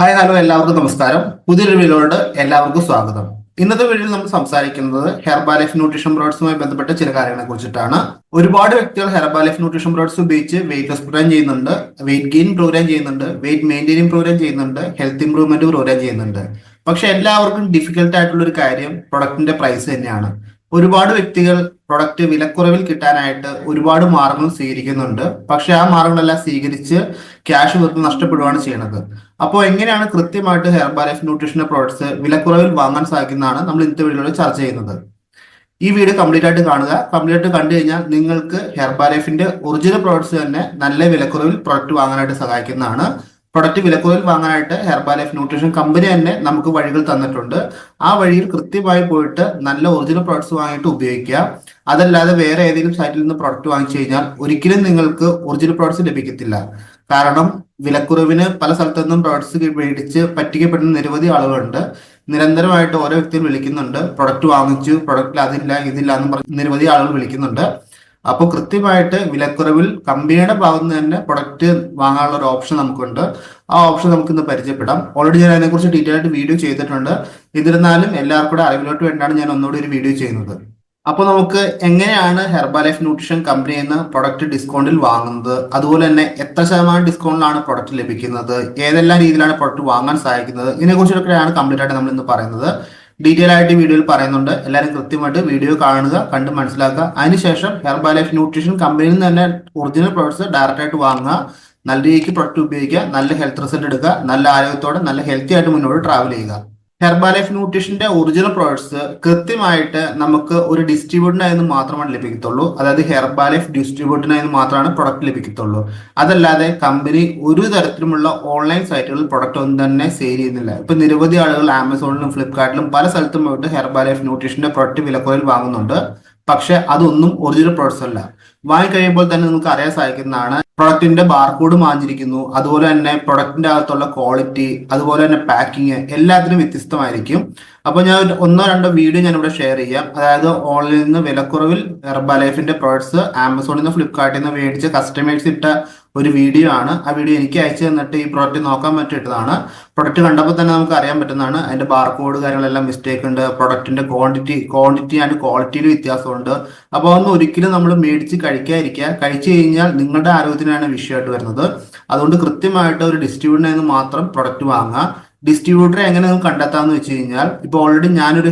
Hi hello എല്ലാവർക്കും നമസ്കാരം. പുതിയൊരു വീഡിയോയോട് എല്ലാവർക്കും സ്വാഗതം. ഇന്നത്തെ വീഡിയോയിൽ നമ്മൾ സംസാരിക്കുന്നത് ഹെർബാ ലൈഫ് ന്യൂട്രീഷൻ പ്രോഡക്ട്സുമായി ബന്ധപ്പെട്ട ചില കാര്യങ്ങളെ കുറിച്ചിട്ടാണ്. ഒരുപാട് വ്യക്തികൾ ഹെർബാ ലൈഫ് ന്യൂട്രീഷൻ പ്രോഡക്ട്സ് ഉപയോഗിച്ച് വെയിറ്റ് ലോസ് പ്രോഗ്രാം ചെയ്യുന്നുണ്ട്. വെയിറ്റ് ഗെയിൻ പ്രോഗ്രാം ചെയ്യുന്നുണ്ട്. വെയിറ്റ് മെയിന്റെയിനിങ് പ്രോഗ്രാം ചെയ്യുന്നുണ്ട്. ഹെൽത്ത് ഇംപ്രൂവ്മെന്റ് പ്രോഗ്രാം ചെയ്യുന്നുണ്ട്. പക്ഷെ എല്ലാവർക്കും ഡിഫിക്കൽട്ട് ആയിട്ടുള്ള ഒരു കാര്യം പ്രൊഡക്റ്റിന്റെ പ്രൈസ് തന്നെയാണ്. ഒരുപാട് വ്യക്തികൾ പ്രൊഡക്റ്റ് വിലക്കുറവിൽ കിട്ടാനായിട്ട് ഒരുപാട് മാർഗങ്ങൾ സ്വീകരിക്കുന്നുണ്ട്. പക്ഷെ ആ മാർഗങ്ങളെല്ലാം സ്വീകരിച്ച് ക്യാഷ് വെറുതെ നഷ്ടപ്പെടുകയാണ് ചെയ്യുന്നത് അപ്പോൾ എങ്ങനെയാണ് കൃത്യമായിട്ട് ഹെർബാ ലൈഫ് ന്യൂട്രീഷന്റെ പ്രോഡക്ട്സ് വിലക്കുറവിൽ വാങ്ങാൻ സാധിക്കുന്നതാണ് നമ്മൾ ഇന്നത്തെ വീഡിയോയിൽ ചർച്ച ചെയ്യുന്നത്. ഈ വീഡിയോ കംപ്ലീറ്റ് ആയിട്ട് കാണുക. കംപ്ലീറ്റ് ആയിട്ട് കണ്ടു കഴിഞ്ഞാൽ നിങ്ങൾക്ക് ഹെർബാ ലൈഫിന്റെ ഒറിജിനൽ പ്രോഡക്ട്സ് തന്നെ നല്ല വിലക്കുറവിൽ പ്രോഡക്റ്റ് വാങ്ങാനായിട്ട് സഹായിക്കുന്നതാണ്. പ്രൊഡക്റ്റ് വിലക്കുറവിൽ വാങ്ങാനായിട്ട് ഹെർബാ ലൈഫ് ന്യൂട്രീഷൻ കമ്പനി തന്നെ നമുക്ക് വഴികൾ തന്നിട്ടുണ്ട്. ആ വഴിയിൽ കൃത്യമായി പോയിട്ട് നല്ല ഒറിജിനൽ പ്രോഡക്ട്സ് വാങ്ങിയിട്ട് ഉപയോഗിക്കുക. അതല്ലാതെ വേറെ ഏതെങ്കിലും സൈറ്റിൽ നിന്ന് പ്രോഡക്റ്റ് വാങ്ങിച്ചു കഴിഞ്ഞാൽ ഒരിക്കലും നിങ്ങൾക്ക് ഒറിജിനൽ പ്രോഡക്ട്സ് ലഭിക്കത്തില്ല. കാരണം വിലക്കുറവിന് പല സ്ഥലത്തു നിന്നും പ്രോഡക്ട്സ് മേടിച്ച് പറ്റിക്കപ്പെടുന്ന നിരവധി ആളുകളുണ്ട്. നിരന്തരമായിട്ട് ഓരോ വ്യക്തികൾ വിളിക്കുന്നുണ്ട്. പ്രൊഡക്റ്റ് വാങ്ങിച്ചു പ്രൊഡക്റ്റിൽ അതില്ല ഇതില്ല എന്ന് പറഞ്ഞ് നിരവധി ആളുകൾ വിളിക്കുന്നുണ്ട്. അപ്പോൾ കൃത്യമായിട്ട് വിലക്കുറവിൽ കമ്പനിയുടെ ഭാഗത്ത് നിന്ന് തന്നെ പ്രൊഡക്റ്റ് വാങ്ങാനുള്ള ഒരു ഓപ്ഷൻ നമുക്കുണ്ട്. ആ ഓപ്ഷൻ നമുക്ക് ഇന്ന് പരിചയപ്പെടാം. ഓൾറെഡി ഞാൻ അതിനെക്കുറിച്ച് ഡീറ്റെയിൽ ആയിട്ട് വീഡിയോ ചെയ്തിട്ടുണ്ട്. എന്നിരുന്നാലും എല്ലാവർക്കും കൂടെ അറിവിലോട്ട് വേണ്ടിയാണ് ഞാൻ ഒന്നുകൂടി ഒരു വീഡിയോ ചെയ്യുന്നത്. അപ്പോൾ നമുക്ക് എങ്ങനെയാണ് ഹെർബാ ലൈഫ് ന്യൂട്രീഷൻ കമ്പനിയിൽ നിന്ന് പ്രൊഡക്റ്റ് ഡിസ്കൗണ്ടിൽ വാങ്ങുന്നത്? അതുപോലെ തന്നെ എത്ര ശതമാനം ഡിസ്കൗണ്ടിലാണ് പ്രൊഡക്റ്റ് ലഭിക്കുന്നത്? ഏതെല്ലാം രീതിയിലാണ് പ്രൊഡക്റ്റ് വാങ്ങാൻ സഹായിക്കുന്നത് ഇതിനെക്കുറിച്ചൊക്കെയാണ് കംപ്ലീറ്റ് ആയിട്ട് നമ്മൾ ഇന്ന് പറയുന്നത്. ഡീറ്റെയിൽ ആയിട്ട് വീഡിയോയിൽ പറയുന്നുണ്ട്. എല്ലാവരും കൃത്യമായിട്ട് വീഡിയോ കാണുക കണ്ട് മനസ്സിലാക്കുക. അതിനുശേഷം ഹെർബാ ലൈഫ് ന്യൂട്രീഷൻ കമ്പനിയിൽ നിന്ന് തന്നെ ഒറിജിനൽ പ്രോഡക്ട്സ് ഡയറക്റ്റ് ആയിട്ട് വാങ്ങുക. നല്ല രീതിക്ക് പ്രൊഡക്റ്റ് ഉപയോഗിക്കുക നല്ല ഹെൽത്ത് റിസൾട്ട് എടുക്കുക നല്ല ആരോഗ്യത്തോടെ നല്ല ഹെൽത്തി ആയിട്ട് മുന്നോട്ട് ട്രാവൽ ചെയ്യുക. ഹെർബാ ലൈഫ് ന്യൂട്രീഷന്റെ ഒറിജിനൽ പ്രോഡക്ട്സ് കൃത്യമായിട്ട് നമുക്ക് ഒരു ഡിസ്ട്രിബ്യൂട്ടറിനായി മാത്രമാണ് ലഭിക്കത്തുള്ളൂ. അതായത് ഹെർബാലൈഫ് ഡിസ്ട്രിബ്യൂട്ടറിനായി മാത്രമാണ് പ്രൊഡക്റ്റ് ലഭിക്കത്തുള്ളൂ. അതല്ലാതെ കമ്പനി ഒരു തരത്തിലുമുള്ള ഓൺലൈൻ സൈറ്റുകളിൽ പ്രൊഡക്റ്റ് ഒന്നും തന്നെ സെയിൽ ചെയ്യുന്നില്ല. ഇപ്പൊ നിരവധി ആളുകൾ ആമസോണിലും ഫ്ലിപ്കാർട്ടിലും പല സ്ഥലത്തും പോയിട്ട് ഹെർബാലൈഫ് ന്യൂട്രീഷന്റെ പ്രൊഡക്റ്റ് വിലക്കുറയിൽ വാങ്ങുന്നുണ്ട്. പക്ഷെ അതൊന്നും ഒറിജിനൽ പ്രോഡക്ട്സ് അല്ല. വാങ്ങി കഴിയുമ്പോൾ തന്നെ നമുക്ക് അറിയാൻ സാധിക്കുന്നതാണ് പ്രൊഡക്റ്റിന്റെ ബാർകോഡ് മാഞ്ഞിരിക്കുന്നു. അതുപോലെ തന്നെ പ്രൊഡക്റ്റിന്റെ അകത്തുള്ള ക്വാളിറ്റി അതുപോലെ തന്നെ പാക്കിങ് എല്ലാത്തിനും വ്യത്യസ്തമായിരിക്കും. അപ്പൊ ഞാൻ ഒന്നോ രണ്ടോ വീഡിയോ ഞാൻ ഇവിടെ ഷെയർ ചെയ്യാം. അതായത് ഓൺലൈനിൽ നിന്ന് വിലക്കുറവിൽ ഹെർബാലൈഫിന്റെ പ്രോഡക്ട്സ് ആമസോണിൽ നിന്ന് ഫ്ലിപ്കാർട്ടിൽ നിന്ന് മേടിച്ച് കസ്റ്റമേഴ്സ് ഇട്ട ഒരു വീഡിയോ ആണ്. ആ വീഡിയോ എനിക്ക് അയച്ചു തന്നിട്ട് ഈ പ്രോഡക്റ്റ് നോക്കാൻ പറ്റിയിട്ടതാണ്. പ്രൊഡക്റ്റ് കണ്ടപ്പോൾ തന്നെ നമുക്ക് അറിയാൻ പറ്റുന്നതാണ്. അതിന്റെ ബാർകോഡ് കാര്യങ്ങളെല്ലാം മിസ്റ്റേക്ക് ഉണ്ട്. പ്രൊഡക്റ്റിന്റെ ക്വാണ്ടിറ്റി ക്വാണ്ടിറ്റി ആൻഡ് ക്വാളിറ്റിയിൽ വ്യത്യാസമുണ്ട്. അപ്പോൾ അതൊന്നും ഒരിക്കലും നമ്മൾ മേടിച്ച് കഴിക്കാതിരിക്കുക. കഴിച്ചു കഴിഞ്ഞാൽ നിങ്ങളുടെ ആരോഗ്യത്തിനാണ് വിഷയമായിട്ട് വരുന്നത്. അതുകൊണ്ട് കൃത്യമായിട്ട് ഒരു ഡിസ്ട്രിബ്യൂട്ടറിൽ നിന്ന് മാത്രം പ്രൊഡക്റ്റ് വാങ്ങുക. ഡിസ്ട്രിബ്യൂട്ടറെ എങ്ങനെ നമുക്ക് കണ്ടെത്താമെന്ന് വെച്ച് കഴിഞ്ഞാൽ ഇപ്പോൾ ഓൾറെഡി ഞാനൊരു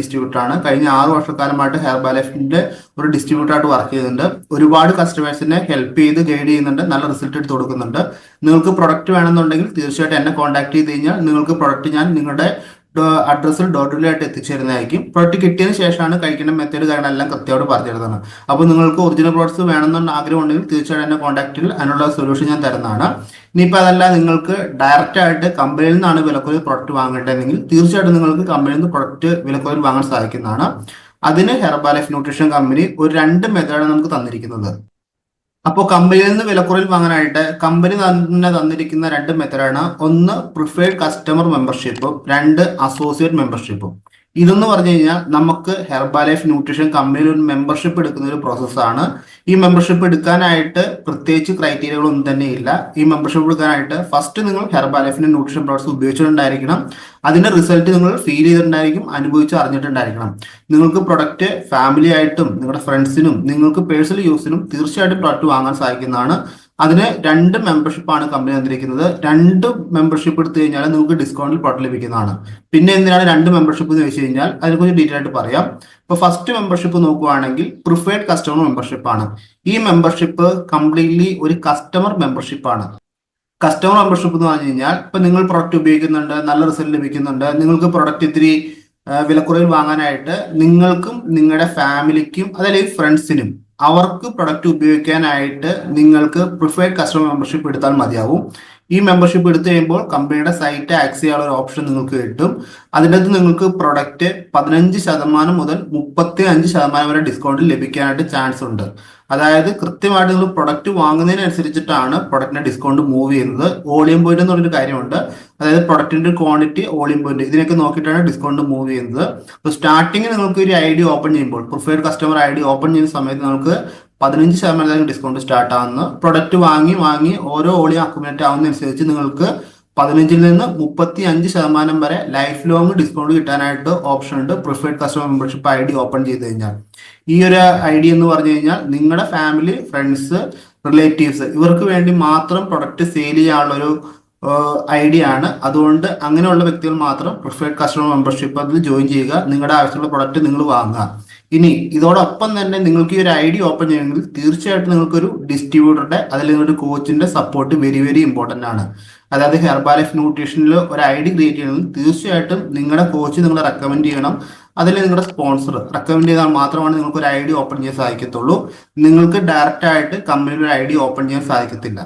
ഡിസ്ട്രിബ്യൂട്ടർ ആണ്. കഴിഞ്ഞ ആറ് വർഷക്കാലമായിട്ട് ഹെർബാലൈഫിന്റെ ഒരു ഡിസ്ട്രിബ്യൂട്ടറായിട്ട് വർക്ക് ചെയ്യുന്നുണ്ട് ഒരുപാട് കസ്റ്റമേഴ്സിനെ ഹെൽപ്പ് ചെയ്ത് ഗൈഡ് ചെയ്യുന്നുണ്ട് നല്ല റിസൾട്ട് എടുത്ത് കൊടുക്കുന്നുണ്ട്. നിങ്ങൾക്ക് പ്രൊഡക്റ്റ് വേണമെന്നുണ്ടെങ്കിൽ തീർച്ചയായിട്ടും എന്നെ കോൺടാക്ട് ചെയ്ത് കഴിഞ്ഞാൽ നിങ്ങൾക്ക് പ്രൊഡക്റ്റ് ഞാൻ നിങ്ങളുടെ അഡ്രസ്സിൽ ഡോർ ഡെലിവറി ആയിട്ട് എത്തിച്ചേരുന്നതായിരിക്കും. പ്രൊഡക്റ്റ് കിട്ടിയതിന് ശേഷമാണ് കഴിക്കേണ്ട മെത്തേഡ് എല്ലാം കൃത്യമായിട്ട് പറഞ്ഞു തരുന്നതാണ് അപ്പോൾ നിങ്ങൾക്ക് ഒറിജിനൽ പ്രോഡക്ട്സ് വേണമെന്നുള്ള ആഗ്രഹം ഉണ്ടെങ്കിൽ തീർച്ചയായിട്ടും എന്റെ കോൺടാക്റ്റിൽ അതിനുള്ള സൊല്യൂഷൻ ഞാൻ തരുന്നതാണ്. ഇനിയിപ്പോൾ അതല്ല നിങ്ങൾക്ക് ഡയറക്റ്റ് ആയിട്ട് കമ്പനിയിൽ നിന്നാണ് വിലക്കുറവിൽ പ്രോഡക്റ്റ് വാങ്ങേണ്ടതെങ്കിൽ തീർച്ചയായിട്ടും നിങ്ങൾക്ക് കമ്പനിയിൽ നിന്ന് പ്രോഡക്റ്റ് വിലക്കുറവിൽ വാങ്ങാൻ സാധിക്കുന്നതാണ്. അതിന് ഹെർബാലൈഫ് ന്യൂട്രീഷൻ കമ്പനി ഒരു രണ്ട് മെത്തേഡാണ് നമുക്ക് തന്നിരിക്കുന്നത്. അപ്പോൾ കമ്പനിയിൽ നിന്ന് വിലക്കുറവിൽ വാങ്ങാനായിട്ട് കമ്പനി തന്നെ തന്നിരിക്കുന്ന രണ്ട് മെത്തഡാണ് ഒന്ന് പ്രിഫേർഡ് കസ്റ്റമർ മെമ്പർഷിപ്പും രണ്ട് അസോസിയേറ്റ് മെമ്പർഷിപ്പും ഇതെന്ന് പറഞ്ഞു കഴിഞ്ഞാൽ നമുക്ക് ഹെർബാ ലൈഫ് ന്യൂട്രീഷൻ കമ്പനിയിൽ ഒരു മെമ്പർഷിപ്പ് എടുക്കുന്ന ഒരു പ്രോസസ്സാണ് ഈ മെമ്പർഷിപ്പ് എടുക്കാനായിട്ട് പ്രത്യേകിച്ച് ക്രൈറ്റീരിയകളൊന്നും തന്നെ ഇല്ല. ഈ മെമ്പർഷിപ്പ് എടുക്കാനായിട്ട് ഫസ്റ്റ് നിങ്ങൾ ഹെർബാ ലൈഫിന്റെ ന്യൂട്രീഷൻ പ്രോഡക്ട്സ് ഉപയോഗിച്ചിട്ടുണ്ടായിരിക്കണം. അതിന്റെ റിസൾട്ട് നിങ്ങൾ ഫീൽ ചെയ്തിട്ടുണ്ടായിരിക്കും അനുഭവിച്ച് അറിഞ്ഞിട്ടുണ്ടായിരിക്കണം. നിങ്ങൾക്ക് പ്രൊഡക്റ്റ് ഫാമിലി ആയിട്ടും നിങ്ങളുടെ ഫ്രണ്ട്സിനും നിങ്ങൾക്ക് പേഴ്സണൽ യൂസിനും തീർച്ചയായിട്ടും പ്രൊഡക്റ്റ് വാങ്ങാൻ സാധിക്കുന്നതാണ്. അതിന് രണ്ട് മെമ്പർഷിപ്പാണ് കമ്പനി തന്നിരിക്കുന്നത്. രണ്ട് മെമ്പർഷിപ്പ് എടുത്തു കഴിഞ്ഞാൽ നിങ്ങൾക്ക് ഡിസ്കൗണ്ടിൽ പ്രൊഡക്റ്റ് ലഭിക്കുന്നതാണ്. പിന്നെ എന്തിനാണ് രണ്ട് മെമ്പർഷിപ്പ് എന്ന് വെച്ച് കഴിഞ്ഞാൽ അതിനെക്കുറിച്ച് ഡീറ്റെയിൽ ആയിട്ട് പറയാം. ഇപ്പൊ ഫസ്റ്റ് മെമ്പർഷിപ്പ് നോക്കുവാണെങ്കിൽ പ്രിഫേർഡ് കസ്റ്റമർ മെമ്പർഷിപ്പ് ആണ്. ഈ മെമ്പർഷിപ്പ് കംപ്ലീറ്റ്ലി ഒരു കസ്റ്റമർ മെമ്പർഷിപ്പ് ആണ്. കസ്റ്റമർ മെമ്പർഷിപ്പ് എന്ന് പറഞ്ഞു കഴിഞ്ഞാൽ ഇപ്പൊ നിങ്ങൾ പ്രൊഡക്റ്റ് ഉപയോഗിക്കുന്നുണ്ട് നല്ല റിസൾട്ട് ലഭിക്കുന്നുണ്ട് നിങ്ങൾക്ക് പ്രൊഡക്റ്റ് ഇത്തിരി വിലക്കുറവിൽ വാങ്ങാനായിട്ട് നിങ്ങൾക്കും നിങ്ങളുടെ ഫാമിലിക്കും അതല്ലെങ്കിൽ ഫ്രണ്ട്സിനും അവർക്ക് പ്രൊഡക്റ്റ് ഉപയോഗിക്കാനായിട്ട് നിങ്ങൾക്ക് പ്രിഫേർഡ് കസ്റ്റമർ മെമ്പർഷിപ്പ് എടുത്താൽ മതിയാവും. ഈ മെമ്പർഷിപ്പ് എടുത്തു കഴിയുമ്പോൾ കമ്പനിയുടെ സൈറ്റ് ആക്സസ് ചെയ്യാനുള്ള ഒരു ഓപ്ഷൻ നിങ്ങൾക്ക് കിട്ടും. അതിന്റെ അകത്ത് നിങ്ങൾക്ക് പ്രൊഡക്റ്റ് പതിനഞ്ച് ശതമാനം മുതൽ മുപ്പത്തി അഞ്ച് ശതമാനം വരെ ഡിസ്കൗണ്ട് ലഭിക്കാനായിട്ട് ചാൻസ് ഉണ്ട്. അതായത് കൃത്യമായിട്ട് നിങ്ങൾ പ്രൊഡക്റ്റ് വാങ്ങുന്നതിനനുസരിച്ചിട്ടാണ് പ്രൊഡക്റ്റിന്റെ ഡിസ്കൗണ്ട് മൂവ് ചെയ്യുന്നത്. വോളിയം പോയിന്റ് എന്ന് പറഞ്ഞൊരു കാര്യമുണ്ട്. അതായത് പ്രൊഡക്റ്റിന്റെ ക്വാണ്ടിറ്റി വോളിയം പോയിന്റ് ഇതിനൊക്കെ നോക്കിയിട്ടാണ് ഡിസ്കൗണ്ട് മൂവ് ചെയ്യുന്നത്. അപ്പോൾ സ്റ്റാർട്ടിങ് നിങ്ങൾക്ക് ഒരു ഐ ഡി ഓപ്പൺ ചെയ്യുമ്പോൾ preferred customer I D open ചെയ്യുന്ന സമയത്ത് നിങ്ങൾക്ക് പതിനഞ്ച് ശതമാനം ഡിസ്കൗണ്ട് സ്റ്റാർട്ട് ആവുന്നു. പ്രൊഡക്റ്റ് വാങ്ങി വാങ്ങി ഓരോ ഓളിയം അക്കുമുലേറ്റ് ആവുന്നതനുസരിച്ച് നിങ്ങൾക്ക് പതിനഞ്ചിൽ നിന്ന് മുപ്പത്തി അഞ്ച് ശതമാനം വരെ ലൈഫ് ലോങ് ഡിസ്കൗണ്ട് കിട്ടാനായിട്ട് ഓപ്ഷൻ ഉണ്ട്. Preferred customer membership I D open ചെയ്ത് കഴിഞ്ഞാൽ. ഈ ഒരു ഐ ഡി എന്ന് പറഞ്ഞു കഴിഞ്ഞാൽ നിങ്ങളുടെ ഫാമിലി ഫ്രണ്ട്സ് റിലേറ്റീവ്സ് ഇവർക്ക് വേണ്ടി മാത്രം പ്രൊഡക്റ്റ് സെയിൽ ചെയ്യാനുള്ള ഒരു ഐഡിയ ആണ്. അതുകൊണ്ട് അങ്ങനെയുള്ള വ്യക്തികൾ മാത്രം പ്രിഫേർഡ് കസ്റ്റമർ മെമ്പർഷിപ്പ് അതിൽ ജോയിൻ ചെയ്യുക. നിങ്ങളുടെ ആവശ്യമുള്ള പ്രൊഡക്റ്റ് നിങ്ങൾ വാങ്ങുക. ഇനി ഇതോടൊപ്പം തന്നെ നിങ്ങൾക്ക് ഈ ഒരു ഐ ഡി ഓപ്പൺ ചെയ്യണമെങ്കിൽ തീർച്ചയായിട്ടും നിങ്ങൾക്കൊരു ഡിസ്ട്രിബ്യൂട്ടറുടെ അതിൽ നിങ്ങളുടെ കോച്ചിന്റെ സപ്പോർട്ട് വെരി വെരി ഇമ്പോർട്ടന്റ് ആണ്. അതായത് ഹെർബാലൈഫ് ന്യൂട്രീഷനിൽ ഒരു ഐ ഡി ക്രിയേറ്റ് ചെയ്യണമെങ്കിൽ തീർച്ചയായിട്ടും നിങ്ങളുടെ കോച്ച് നിങ്ങളെ റെക്കമെൻഡ് ചെയ്യണം. അതിൽ നിങ്ങളുടെ സ്പോൺസർ റെക്കമെൻഡ് ചെയ്താൽ മാത്രമാണ് നിങ്ങൾക്ക് ഒരു ഐ ഡി ഓപ്പൺ ചെയ്യാൻ സാധിക്കത്തുള്ളൂ. നിങ്ങൾക്ക് ഡയറക്റ്റ് ആയിട്ട് കമ്പനിയിൽ ഒരു ഐ ഡി ഓപ്പൺ ചെയ്യാൻ സാധിക്കത്തില്ല.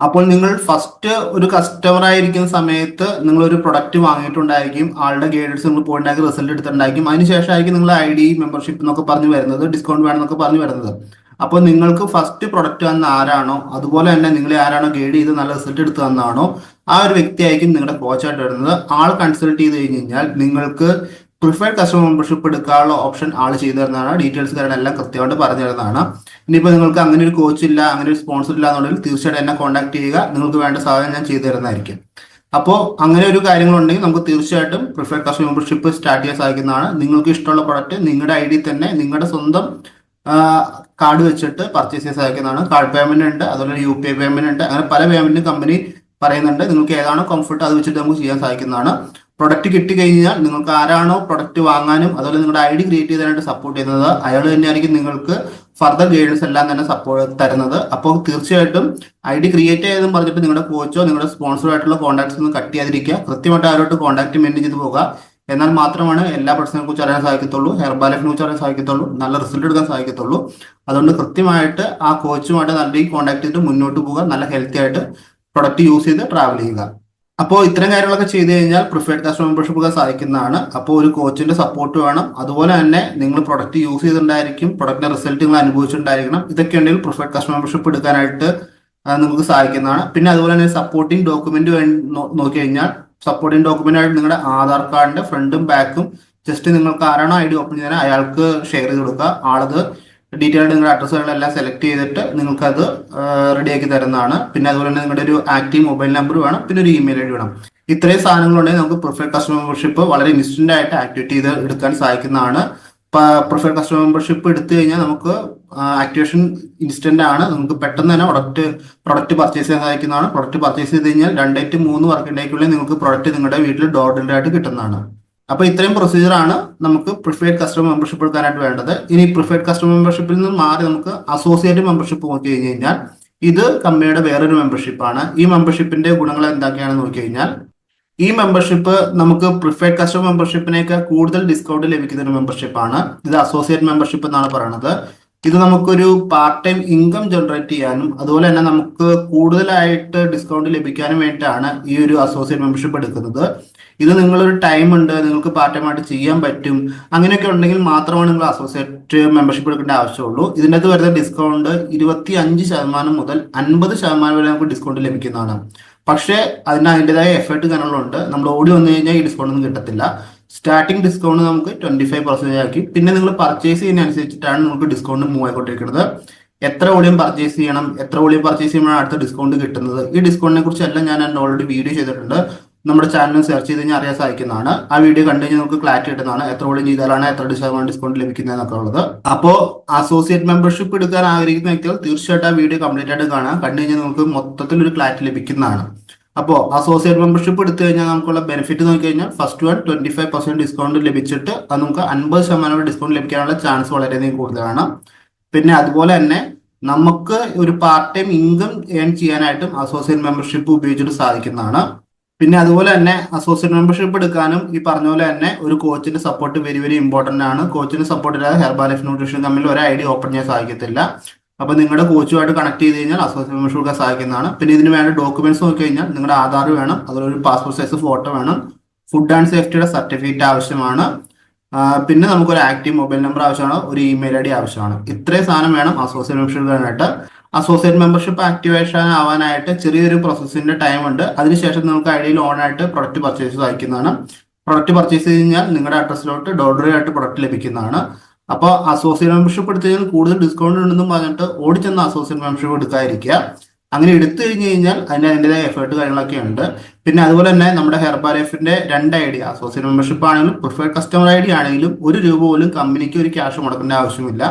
അപ്പോൾ നിങ്ങൾ ഫസ്റ്റ് ഒരു കസ്റ്റമർ ആയിരിക്കുന്ന സമയത്ത് നിങ്ങൾ ഒരു പ്രൊഡക്റ്റ് വാങ്ങിയിട്ടുണ്ടായിരിക്കും. ആളുടെ ഗൈഡൻസ് നിങ്ങൾ പോയിട്ടുണ്ടായിരിക്കും റിസൾട്ട് എടുത്തിട്ടുണ്ടായിരിക്കും. അതിനുശേഷമായിരിക്കും നിങ്ങൾ ഐ ഡി മെമ്പർഷിപ്പ് എന്നൊക്കെ പറഞ്ഞു വരുന്നത് ഡിസ്കൗണ്ട് വേണമെന്നൊക്കെ പറഞ്ഞു വരുന്നത്. അപ്പോൾ നിങ്ങൾക്ക് ഫസ്റ്റ് പ്രൊഡക്റ്റ് തന്ന ആരാണോ അതുപോലെ തന്നെ നിങ്ങളെ ആരാണോ ഗൈഡ് ചെയ്ത് നല്ല റിസൾട്ട് എടുത്ത് തന്നാണോ ആ ഒരു വ്യക്തിയായിരിക്കും നിങ്ങളുടെ കോച്ചായിട്ട് വരുന്നത്. ആൾ കൺസൾട്ട് ചെയ്ത് കഴിഞ്ഞ് കഴിഞ്ഞാൽ നിങ്ങൾക്ക് പ്രിഫേർഡ് കസ്റ്റമർ മെമ്പർഷിപ്പ് എടുക്കാനുള്ള ഓപ്ഷൻ ആൾ ചെയ്തു തരുന്നതാണ്. ഡീറ്റെയിൽസ് കാര്യങ്ങൾ എല്ലാം കൃത്യമായിട്ട് പറഞ്ഞു തരുന്നതാണ്. ഇനിയിപ്പോൾ നിങ്ങൾക്ക് അങ്ങനെ ഒരു കോച്ച് ഇല്ല അങ്ങനെ ഒരു സ്പോൺസർ ഇല്ല എന്നുണ്ടെങ്കിൽ തീർച്ചയായിട്ടും എന്നെ കോൺടാക്ട് ചെയ്യുക. നിങ്ങൾക്ക് വേണ്ട സഹായം ഞാൻ ചെയ്തു തരുന്നതായിരിക്കും. അപ്പോൾ അങ്ങനെ ഒരു കാര്യങ്ങളുണ്ടെങ്കിൽ നമുക്ക് തീർച്ചയായിട്ടും പ്രിഫേർഡ് കസ്റ്റമർ മെമ്പർഷിപ്പ് സ്റ്റാർട്ട് ചെയ്യാൻ സാധിക്കുന്നതാണ്. നിങ്ങൾക്ക് ഇഷ്ടമുള്ള പ്രൊഡക്റ്റ് നിങ്ങളുടെ ഐ തന്നെ നിങ്ങളുടെ സ്വന്തം കാർഡ് വെച്ചിട്ട് പർച്ചേസ് ചെയ്യാൻ സാധിക്കുന്നതാണ്. കാർഡ് പേയ്മെന്റ് ഉണ്ട് അതുപോലെ യു പി ഐ പേയ്മെന്റ് ഉണ്ട്. അങ്ങനെ പല പേയ്മെന്റ് കമ്പനി പറയുന്നുണ്ട്. നിങ്ങൾക്ക് ഏതാണോ കംഫർട്ട് അത് വെച്ചിട്ട് നമുക്ക് ചെയ്യാൻ സാധിക്കുന്നതാണ്. പ്രൊഡക്റ്റ് കിട്ടിക്കഴിഞ്ഞാൽ നിങ്ങൾക്ക് ആരാണോ പ്രൊഡക്റ്റ് വാങ്ങാനും അതുപോലെ നിങ്ങളുടെ ഐ ഡി ക്രിയേറ്റ് ചെയ്തതായിട്ട് സപ്പോർട്ട് ചെയ്യുന്നത് അയാൾ തന്നെയായിരിക്കും നിങ്ങൾക്ക് ഫർദർ ഗൈഡൻസ് എല്ലാം തന്നെ സപ്പോർട്ട് തരുന്നത്. അപ്പോൾ തീർച്ചയായിട്ടും ഐ ഡി ക്രിയേറ്റ് ചെയ്തെന്ന് പറഞ്ഞിട്ട് നിങ്ങളുടെ കോച്ചോ നിങ്ങളുടെ സ്പോൺസറോ ആയിട്ടുള്ള കോൺടാക്ട്സ് ഒന്നും കട്ട് ചെയ്യാതിരിക്കുക. കൃത്യമായിട്ട് അവരോട്ട് കോൺടാക്ട് മെയിന്റെയിൻ ചെയ്ത് പോകുക എന്നാൽ മാത്രമാണ് എല്ലാ പ്രശ്നങ്ങളെ കുറിച്ച് അറിയാൻ സാധിക്കത്തുള്ളൂ ഹെയർ ബാലൻസിനെ കുറിച്ച് അറിയാൻ സാധിക്കത്തുള്ളൂ നല്ല റിസൾട്ട് എടുക്കാൻ സാധിക്കത്തുള്ളൂ. അതുകൊണ്ട് കൃത്യമായിട്ട് ആ കോച്ചുമായിട്ട് നല്ല രീതിയിൽ കോൺടാക്ട് ചെയ്തിട്ട് മുന്നോട്ട് പോവുക നല്ല ഹെൽത്തി ആയിട്ട് പ്രൊഡക്റ്റ് യൂസ് ചെയ്ത് ട്രാവൽ ചെയ്യുക. അപ്പോൾ ഇത്തരം കാര്യങ്ങളൊക്കെ ചെയ്തു കഴിഞ്ഞാൽ പ്രിഫേർഡ് കസ്റ്റമർ മെമ്പർഷിപ്പ് സാധിക്കുന്നതാണ്. അപ്പോൾ ഒരു കോച്ചിന്റെ സപ്പോർട്ട് വേണം. അതുപോലെ തന്നെ നിങ്ങൾ പ്രൊഡക്റ്റ് യൂസ് ചെയ്തിട്ടുണ്ടായിരിക്കും പ്രൊഡക്റ്റിന്റെ റിസൾട്ട് നിങ്ങൾ അനുഭവിച്ചിട്ടുണ്ടായിരിക്കണം. ഇതൊക്കെ ഉണ്ടെങ്കിൽ പ്രിഫേർഡ് കസ്റ്റമർ മെമ്പർഷിപ്പ് എടുക്കാനായിട്ട് നിങ്ങൾക്ക് സാധിക്കുന്നതാണ്. പിന്നെ അതുപോലെ തന്നെ സപ്പോർട്ടിംഗ് ഡോക്യുമെന്റ് നോക്കി കഴിഞ്ഞാൽ സപ്പോർട്ടിംഗ് ഡോക്യുമെന്റ് ആയിട്ട് നിങ്ങളുടെ ആധാർ കാർഡിന്റെ ഫ്രണ്ടും ബാക്കും ജസ്റ്റ് നിങ്ങൾക്ക് ആരാണോ ഐ ഡി ഓപ്പൺ ചെയ്യാൻ അയാൾക്ക് ഷെയർ ചെയ്ത് കൊടുക്കുക. ആളത് ഡീറ്റെയിൽഡ് നിങ്ങളുടെ അഡ്രസ്സുകളെല്ലാം സെലക്ട് ചെയ്തിട്ട് നിങ്ങൾക്കത് റെഡിയാക്കി തരുന്നതാണ്. പിന്നെ അതുപോലെ തന്നെ നിങ്ങളുടെ ഒരു ആക്റ്റീവ് മൊബൈൽ നമ്പർ വേണം പിന്നെ ഒരു ഇമെയിൽ ഐ ഡി വേണം. ഇത്രയും സാധനങ്ങളുണ്ടെങ്കിൽ നമുക്ക് പ്രൊഫൈൽ കസ്റ്റമർഷിപ്പ് വളരെ ഇൻസ്റ്റന്റ് ആയിട്ട് ആക്ടിവേറ്റ് ചെയ്ത് എടുക്കാൻ സാധിക്കുന്നതാണ്. പ്രിഫേർഡ് കസ്റ്റമർ മെമ്പർഷിപ്പ് എടുത്തു കഴിഞ്ഞാൽ നമുക്ക് ആക്ടിവേഷൻ ഇൻസ്റ്റന്റ് ആണ്. നമുക്ക് പെട്ടെന്ന് തന്നെ പ്രൊഡക്റ്റ് പ്രൊഡക്റ്റ് പർച്ചേസ് ചെയ്യാൻ സാധിക്കുന്നതാണ്. പ്രൊഡക്റ്റ് പർച്ചേസ് ചെയ്ത് കഴിഞ്ഞാൽ രണ്ടേ ടു മൂന്ന് വർക്കിംഗ് ഡേക്കുള്ളിൽ നിങ്ങൾക്ക് പ്രൊഡക്റ്റ് നിങ്ങളുടെ വീട്ടിൽ ഡോർ ഡെലിവറി ആയിട്ട് കിട്ടുന്നതാണ്. അപ്പൊ ഇത്രയും പ്രൊസീജിയർ ആണ് നമുക്ക് പ്രിഫേർഡ് കസ്റ്റമർ മെമ്പർഷിപ്പ് എടുക്കാനായിട്ട് വേണ്ടത്. ഇനി പ്രിഫേർഡ് കസ്റ്റമർ മെമ്പർഷിപ്പിൽ നിന്ന് മാറി നമുക്ക് അസോസിയേറ്റ് മെമ്പർഷിപ്പ് നോക്കി കഴിഞ്ഞ് കഴിഞ്ഞാൽ ഇത് കമ്പനിയുടെ വേറൊരു മെമ്പർഷിപ്പ് ആണ്. ഈ മെമ്പർഷിപ്പിന്റെ ഗുണങ്ങൾ എന്തൊക്കെയാണെന്ന് നോക്കി കഴിഞ്ഞാൽ ഈ മെമ്പർഷിപ്പ് നമുക്ക് പ്രിഫേർഡ് കസ്റ്റമർ മെമ്പർഷിപ്പിനേക്കാൾ കൂടുതൽ ഡിസ്കൗണ്ട് ലഭിക്കുന്ന ഒരു മെമ്പർഷിപ്പ് ആണ്. ഇത് അസോസിയേറ്റ് മെമ്പർഷിപ്പ് എന്നാണ് പറയുന്നത് ഇത് നമുക്കൊരു പാർട്ട് ടൈം ഇൻകം ജനറേറ്റ് ചെയ്യാനും അതുപോലെ തന്നെ നമുക്ക് കൂടുതലായിട്ട് ഡിസ്കൗണ്ട് ലഭിക്കാനും വേണ്ടിയിട്ടാണ് ഈ ഒരു അസോസിയേറ്റ് മെമ്പർഷിപ്പ് എടുക്കുന്നത്. ഇത് നിങ്ങളൊരു ടൈം ഉണ്ട് നിങ്ങൾക്ക് പാർട്ട് ടൈം ആയിട്ട് ചെയ്യാൻ പറ്റും അങ്ങനെയൊക്കെ ഉണ്ടെങ്കിൽ മാത്രമാണ് നിങ്ങൾ അസോസിയേറ്റ് മെമ്പർഷിപ്പ് എടുക്കേണ്ട ആവശ്യമുള്ളൂ. ഇതിന്റെ അകത്ത് വരുന്ന ഡിസ്കൗണ്ട് ഇരുപത്തി അഞ്ച് ശതമാനം മുതൽ അൻപത് ശതമാനം വരെ നമുക്ക് ഡിസ്കൗണ്ട് ലഭിക്കുന്നതാണ്. പക്ഷേ അതിന് അതിന്റെതായ എഫേർട്ട് കാര്യങ്ങളുണ്ട്. നമ്മൾ ഓടി വന്നു കഴിഞ്ഞാൽ ഈ ഡിസ്കൗണ്ട് ഒന്നും കിട്ടത്തില്ല. സ്റ്റാർട്ടിംഗ് ഡിസ്കൗണ്ട് നമുക്ക് ട്വന്റി ഫൈവ് പെർസെന്റേജ് ആക്കി. പിന്നെ നിങ്ങൾ പർച്ചേസ് ചെയ്യുന്ന ചെയ്യുന്നതനുസരിച്ചിട്ടാണ് നമുക്ക് ഡിസ്കൗണ്ട് മൂവ് ആയിക്കൊണ്ടിരിക്കുന്നത് എത്ര വോളിയം പർച്ചേസ് ചെയ്യണം എത്ര വോളിയം പർച്ചേസ് ചെയ്യുമ്പോഴാണ് അടുത്ത ഡിസ്കൗണ്ട് കിട്ടുന്നത്? ഈ ഡിസ്കൗണ്ടിനെ കുറിച്ച് എല്ലാം ഞാൻ ഓൾറെഡി വീഡിയോ ചെയ്തിട്ടുണ്ട്. നമ്മുടെ ചാനൽ സെർച്ച് ചെയ്ത് കഴിഞ്ഞാൽ അറിയാൻ സാധിക്കുന്നതാണ്. ആ വീഡിയോ കണ്ടു കഴിഞ്ഞാൽ നമുക്ക് ക്ലാരിറ്റി കിട്ടുന്നതാണ്. എത്ര വോളിയം ചെയ്താലാണ് എത്ര ശതമാനം ഡിസ്കൗണ്ട് ലഭിക്കുന്നതെന്നൊക്കെ ഉള്ളത്. അപ്പോൾ അസോസിയേറ്റ് മെമ്പർഷിപ്പ് എടുക്കാൻ ആഗ്രഹിക്കുന്ന വ്യക്തികൾ തീർച്ചയായിട്ടും ആ വീഡിയോ കംപ്ലീറ്റ് ആയിട്ട് കാണാം കണ്ടു കഴിഞ്ഞാൽ നമുക്ക് മൊത്തത്തിൽ ഒരു ക്ലാരിറ്റി ലഭിക്കുന്നതാണ്. അപ്പോൾ അസോസിയേറ്റ് മെമ്പർഷിപ്പ് എടുത്തു കഴിഞ്ഞാൽ നമുക്കുള്ള ബെനിഫിറ്റ് നോക്കി കഴിഞ്ഞാൽ first one twenty five percent discount ലഭിച്ചിട്ട് അത് നമുക്ക് അൻപത് ശതമാനം ഡിസ്കൗണ്ട് ലഭിക്കാനുള്ള ചാൻസ് വളരെയധികം കൂടുതലാണ്. പിന്നെ അതുപോലെ തന്നെ നമുക്ക് ഒരു പാർട്ട് ടൈം ഇൻകം ഏൺ ചെയ്യാനായിട്ടും അസോസിയേറ്റ് മെമ്പർഷിപ്പ് ഉപയോഗിച്ചിട്ട് സാധിക്കുന്നതാണ്. പിന്നെ അതുപോലെ തന്നെ അസോസിയേറ്റ് മെമ്പർഷിപ്പ് എടുക്കാനും ഈ പറഞ്ഞ പോലെ തന്നെ ഒരു കോച്ചിന്റെ സപ്പോർട്ട് വെരി വെരി ഇമ്പോർട്ടന്റ് ആണ്. കോച്ചിന്റെ സപ്പോർട്ട് ഇല്ലാതെ ഹെർബാ ലൈഫ് ന്യൂട്രീഷൻ തമ്മിൽ ഒരു ഐ ഡി ഓപ്പൺ ചെയ്യാൻ സാധിക്കത്തില്ല. അപ്പൊ നിങ്ങളുടെ കോച്ചുമായിട്ട് കണക്ട് ചെയ്ത് കഴിഞ്ഞാൽ അസോസിയേറ്റ് മെമ്പർഷിപ്പ് എടുക്കാൻ സാധിക്കുന്നതാണ്. പിന്നെ ഇതിന് വേണ്ട ഡോക്യുമെന്റ്സ് നോക്കി കഴിഞ്ഞാൽ നിങ്ങളുടെ ആധാർ വേണം അതുപോലെ ഒരു പാസ്പോർട്ട് സൈസ് ഫോട്ടോ വേണം ഫുഡ് ആൻഡ് സേഫ്റ്റിയുടെ സർട്ടിഫിക്കറ്റ് ആവശ്യമാണ്. പിന്നെ നമുക്കൊരു ആക്റ്റീവ് മൊബൈൽ നമ്പർ ആവശ്യമാണ് ഒരു ഇമെയിൽ ഐ ഡി ആവശ്യമാണ്. ഇത്രയും സാധനം വേണം അസോസിയേറ്റ് മെമ്പർഷിപ്പ് എടുക്കാനായിട്ട്. അസോസിയേറ്റ് മെമ്പർഷിപ്പ് ആക്ടിവേഷൻ ആവാനായിട്ട് ചെറിയൊരു പ്രോസസ്സിന്റെ ടൈം ഉണ്ട്. അതിനുശേഷം നിങ്ങൾക്ക് ഐ ഡി ഓൺ ആയിട്ട് പ്രൊഡക്റ്റ് പർച്ചേസ് സാധിക്കുന്നതാണ് പ്രൊഡക്റ്റ് പർച്ചേസ് ചെയ്ത് കഴിഞ്ഞാൽ നിങ്ങളുടെ അഡ്രസ്സിലോട്ട് ഡോഡറി ആയിട്ട് പ്രൊഡക്റ്റ് ലഭിക്കുന്നതാണ്. അപ്പോൾ അസോസിയേറ്റ് മെമ്പർഷിപ്പ് എടുത്തു കഴിഞ്ഞാൽ കൂടുതൽ ഡിസ്കൗണ്ട് ഉണ്ടെന്നും പറഞ്ഞിട്ട് ഓടിച്ചെന്ന് അസോസിയേറ്റ് മെമ്പർഷിപ്പ് എടുക്കാതിരിക്കുക. അങ്ങനെ എടുത്തു കഴിഞ്ഞു കഴിഞ്ഞാൽ അതിന് അതിന്റെതായ എഫേർട്ട് കാര്യങ്ങളൊക്കെ ഉണ്ട്. പിന്നെ അതുപോലെ തന്നെ നമ്മുടെ ഹെർബാലൈഫിന്റെ രണ്ട് ഐ ഡി അസോസിയേറ്റ് മെമ്പർഷിപ്പ് ആണെങ്കിലും പ്രിഫേർഡ് കസ്റ്റമർ ഐ ഡി ആണെങ്കിലും ഒരു രൂപ പോലും കമ്പനിക്ക് ഒരു ക്യാഷ് മുടക്കേണ്ട ആവശ്യമില്ല.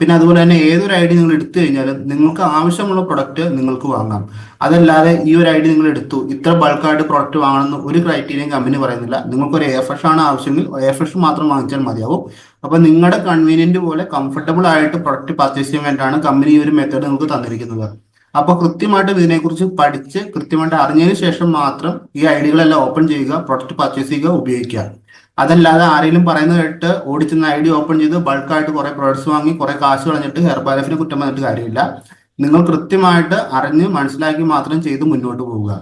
പിന്നെ അതുപോലെ തന്നെ ഏതൊരു ഐ ഡി നിങ്ങൾ എടുത്തു കഴിഞ്ഞാലും നിങ്ങൾക്ക് ആവശ്യമുള്ള പ്രൊഡക്റ്റ് നിങ്ങൾക്ക് വാങ്ങാം. അതല്ലാതെ ഈ ഒരു ഐ ഡി നിങ്ങൾ എടുത്തു ഇത്ര ബൾക്കായിട്ട് പ്രൊഡക്റ്റ് വാങ്ങണമെന്ന് ഒരു ക്രൈറ്റീരിയ കമ്പനി പറയുന്നില്ല. നിങ്ങൾക്ക് ഒരു എഫ് ഫ്രഷ് ആണ് ആവശ്യമെങ്കിൽ എഫ് ഫ്രഷ് മാത്രം വാങ്ങിച്ചാൽ മതിയാവും. അപ്പൊ നിങ്ങളുടെ കൺവീനിയന്റ് പോലെ കംഫർട്ടബിൾ ആയിട്ട് പ്രൊഡക്റ്റ് പർച്ചേസ് ചെയ്യാൻ വേണ്ടിയാണ് കമ്പനി ഈ ഒരു മെത്തേഡ് നിങ്ങൾക്ക് തന്നിരിക്കുന്നത്. അപ്പൊ കൃത്യമായിട്ട് ഇതിനെക്കുറിച്ച് പഠിച്ച് കൃത്യമായിട്ട് അറിഞ്ഞതിന് ശേഷം മാത്രം ഈ ഐഡികളെല്ലാം ഓപ്പൺ ചെയ്യുക പ്രൊഡക്റ്റ് പർച്ചേസ് ചെയ്യുക ഉപയോഗിക്കുക. അതല്ലാതെ ആരെങ്കിലും പറയുന്നത് കേട്ട് ഓടിച്ചെന്ന് ഐ ഡി ഓപ്പൺ ചെയ്ത് ബൾക്കായിട്ട് കുറെ പ്രോഡക്ട്സ് വാങ്ങി കുറെ കാശ് കളഞ്ഞിട്ട് ഹെർബാലൈഫിന് കുറ്റം വന്നിട്ട് കാര്യമില്ല. നിങ്ങൾ കൃത്യമായിട്ട് അറിഞ്ഞ് മനസ്സിലാക്കി മാത്രം ചെയ്ത് മുന്നോട്ട് പോവുക.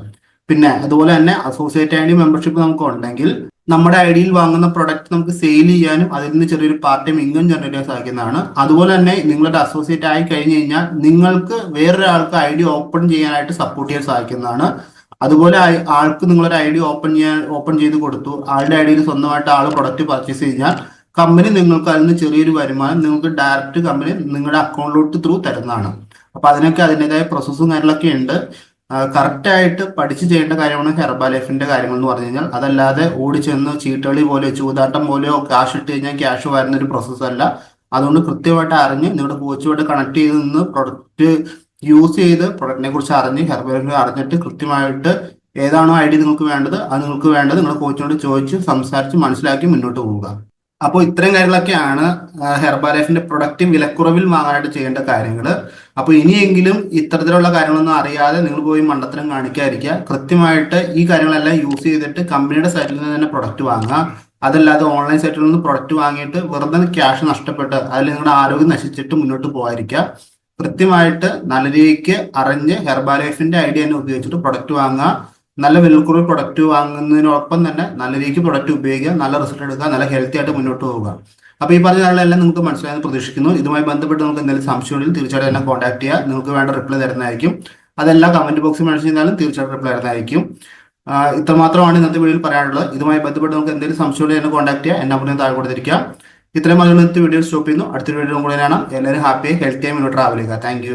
പിന്നെ അതുപോലെ തന്നെ അസോസിയേറ്റ് ഐ ഡി മെമ്പർഷിപ്പ് നമുക്ക് ഉണ്ടെങ്കിൽ നമ്മുടെ ഐ ഡിയിൽ വാങ്ങുന്ന പ്രൊഡക്റ്റ് നമുക്ക് സെയിൽ ചെയ്യാനും അതിൽ നിന്ന് ചെറിയൊരു പാർട്ട് ടൈം ഇൻകം ജനറേറ്റ് ചെയ്യാൻ സാധിക്കുന്നതാണ്. അതുപോലെ തന്നെ നിങ്ങളുടെ അസോസിയേറ്റ് ആയി കഴിഞ്ഞ് കഴിഞ്ഞാൽ നിങ്ങൾക്ക് വേറൊരാൾക്ക് ഐ ഡി ഓപ്പൺ ചെയ്യാനായിട്ട് സപ്പോർട്ട് ചെയ്യാൻ സാധിക്കുന്നതാണ്. അതുപോലെ ആൾക്ക് നിങ്ങളൊരു ഐ ഡി ഓപ്പൺ ചെയ്യാൻ ഓപ്പൺ ചെയ്ത് കൊടുത്തു. ആളുടെ ഐ ഡിയിൽ സ്വന്തമായിട്ട് ആൾ പ്രൊഡക്റ്റ് പർച്ചേസ് കഴിഞ്ഞാൽ കമ്പനി നിങ്ങൾക്ക് അതിൽ നിന്ന് ചെറിയൊരു വരുമാനം നിങ്ങൾക്ക് ഡയറക്റ്റ് കമ്പനി നിങ്ങളുടെ അക്കൗണ്ടിലോട്ട് ത്രൂ തരുന്നതാണ്. അപ്പൊ അതിനൊക്കെ അതിന്റെതായ പ്രോസസ്സും കാര്യങ്ങളൊക്കെ ഉണ്ട്. കറക്റ്റ് ആയിട്ട് പഠിച്ച് ചെയ്യേണ്ട കാര്യമാണ് ഹെർബാലൈഫിന്റെ കാര്യങ്ങൾ എന്ന് പറഞ്ഞു കഴിഞ്ഞാൽ. അതല്ലാതെ ഓടിച്ചെന്ന് ചീട്ടുകളി പോലെയോ ചൂതാട്ടം പോലെയോ ക്യാഷ് ഇട്ട് കഴിഞ്ഞാൽ ക്യാഷ് വരുന്ന ഒരു പ്രോസസ്സല്ല അതുകൊണ്ട് കൃത്യമായിട്ട് അറിഞ്ഞ് നിങ്ങളുടെ കോച്ചുമായിട്ട് കണക്ട് ചെയ്ത് നിന്ന് പ്രൊഡക്റ്റ് യൂസ് ചെയ്ത് പ്രൊഡക്റ്റിനെ കുറിച്ച് അറിഞ്ഞ് ഹെർബലിനെ അറിഞ്ഞിട്ട് കൃത്യമായിട്ട് ഏതാണോ ഐഡിയ നിങ്ങൾക്ക് വേണ്ടത് അത് നിങ്ങൾക്ക് വേണ്ടത് നിങ്ങൾ കോച്ചിനോട് ചോദിച്ച് സംസാരിച്ച് മനസ്സിലാക്കി മുന്നോട്ട് പോവുക. അപ്പോൾ ഇത്രയും കാര്യങ്ങളൊക്കെയാണ് ഹെർബാലൈഫിന്റെ പ്രൊഡക്റ്റ് വിലക്കുറവിൽ വാങ്ങാനായിട്ട് ചെയ്യേണ്ട കാര്യങ്ങൾ അപ്പോൾ ഇനിയെങ്കിലും ഇത്തരത്തിലുള്ള കാര്യങ്ങളൊന്നും അറിയാതെ നിങ്ങൾ പോയി മണ്ടത്തരം കാണിക്കാതിരിക്കുക. കൃത്യമായിട്ട് ഈ കാര്യങ്ങളെല്ലാം യൂസ് ചെയ്തിട്ട് കമ്പനിയുടെ സൈറ്റിൽ നിന്ന് തന്നെ പ്രൊഡക്റ്റ് വാങ്ങുക. അതല്ലാതെ ഓൺലൈൻ സൈറ്റിൽ നിന്ന് പ്രൊഡക്റ്റ് വാങ്ങിയിട്ട് വെറുതെ ക്യാഷ് നഷ്ടപ്പെട്ട് അതിൽ നിങ്ങളുടെ ആരോഗ്യം നശിച്ചിട്ട് മുന്നോട്ട് പോകാതിരിക്കുക. കൃത്യമായിട്ട് നല്ല രീതിക്ക് അറിഞ്ഞ് ഹെർബാലൈഫിന്റെ ഐഡിയ തന്നെ ഉപയോഗിച്ചിട്ട് പ്രൊഡക്റ്റ് വാങ്ങുക. നല്ല വിലക്കുറവ് പ്രൊഡക്റ്റ് വാങ്ങുന്നതിനോടൊപ്പം തന്നെ നല്ല രീതിക്ക് പ്രൊഡക്റ്റ് ഉപയോഗിക്കുക നല്ല റിസൾട്ട് എടുക്കുക നല്ല ഹെൽത്തി ആയിട്ട് മുന്നോട്ട് പോവുക. അപ്പൊ ഈ പറഞ്ഞ കാര്യങ്ങളെല്ലാം നിങ്ങൾക്ക് മനസ്സിലായെന്ന് പ്രതീക്ഷിക്കുന്നു. ഇതുമായി ബന്ധപ്പെട്ട് നിങ്ങൾക്ക് എന്തെങ്കിലും സംശയമുണ്ടെങ്കിൽ തീർച്ചയായിട്ടും എന്നെ കോൺടാക്ട് ചെയ്യുക. നിങ്ങൾക്ക് വേണ്ട റിപ്ലൈ തരുന്നതായിരിക്കും. അതെല്ലാം കമന്റ് ബോക്സിൽ മെൻഷൻ ചെയ്താലും തീർച്ചയായിട്ടും റിപ്ലൈ തരുന്നതായിരിക്കും. ഇത്രമാത്രമാണ് ഇന്നത്തെ വീഡിയോയിൽ പറയാനുള്ളത്. ഇതുമായി ബന്ധപ്പെട്ട് നിങ്ങൾക്ക് എന്തെങ്കിലും സംശയം ഉണ്ടെങ്കിൽ എന്നെ കോൺടാക്ട് ചെയ്യുക. എന്നെ നമ്പറിന് താഴെ കൊടുത്തിരിക്കുക. ഇത്രയും ഇന്നത്തെ വീഡിയോ സ്റ്റോപ്പ് ചെയ്യുന്നു. അടുത്തൊരു വീഡിയോ കൂടെ കാണാം. എല്ലാവരും ഹാപ്പി ഹെൽത്തി ആയി മുന്നോട്ട് ട്രാവൽ ചെയ്യുക. താങ്ക്